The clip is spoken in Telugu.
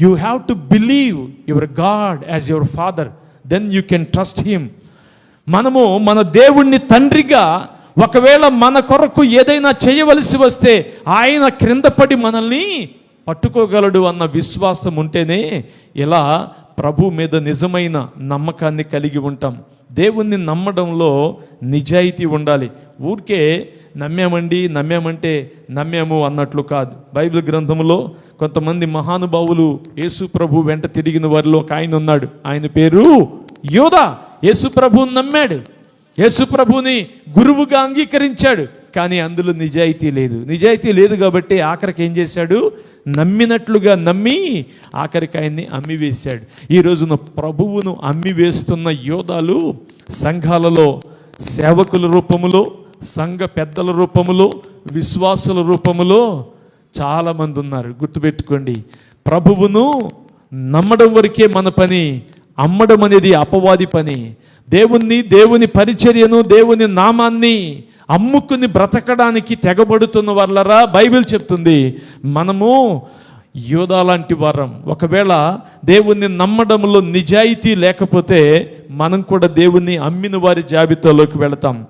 You have to believe your god as your father then you can trust him మనము మన దేవుణ్ణి తండ్రిగా ఒకవేళ మన కొరకు ఏదైనా చేయవలసి వస్తే ఆయన క్రింద పడి మనల్ని పట్టుకోగలడు అన్న విశ్వాసం ఉంటేనే ఇలా ప్రభు మీద నిజమైన నమ్మకాన్ని కలిగి ఉంటాం. దేవుణ్ణి నమ్మడంలో నిజాయితీ ఉండాలి. ఊరికే నమ్మామండి నమ్మామంటే నమ్మాము అన్నట్లు కాదు. బైబిల్ గ్రంథంలో కొంతమంది మహానుభావులు యేసు ప్రభు వెంట తిరిగిన వారిలో ఒక ఆయన ఉన్నాడు. ఆయన పేరు యోధ యేసు ప్రభువుని నమ్మాడు. యేసు ప్రభుని గురువుగా అంగీకరించాడు. కానీ అందులో నిజాయితీ లేదు. నిజాయితీ లేదు కాబట్టి ఆఖరికి ఏం చేశాడు? నమ్మినట్లుగా నమ్మి ఆఖరికి ఆయన్ని అమ్మివేశాడు. ఈ రోజున ప్రభువును అమ్మి వేస్తున్న యోధాలు సంఘాలలో సేవకుల రూపములో సంఘ పెద్దల రూపములో విశ్వాసుల రూపములో చాలామంది ఉన్నారు. గుర్తుపెట్టుకోండి. ప్రభువును నమ్మడం వరకే మన పని అమ్మడం అనేది అపవాది పని. దేవుణ్ణి దేవుని పరిచర్యను దేవుని నామాన్ని అమ్ముకుని బ్రతకడానికి తెగబడుతున్న వాళ్ళరా బైబిల్ చెప్తుంది. మనము యోధా లాంటి వారం. ఒకవేళ దేవుణ్ణి నమ్మడంలో నిజాయితీ లేకపోతే మనం కూడా దేవుణ్ణి అమ్మిన వారి జాబితాలోకి వెళతాం.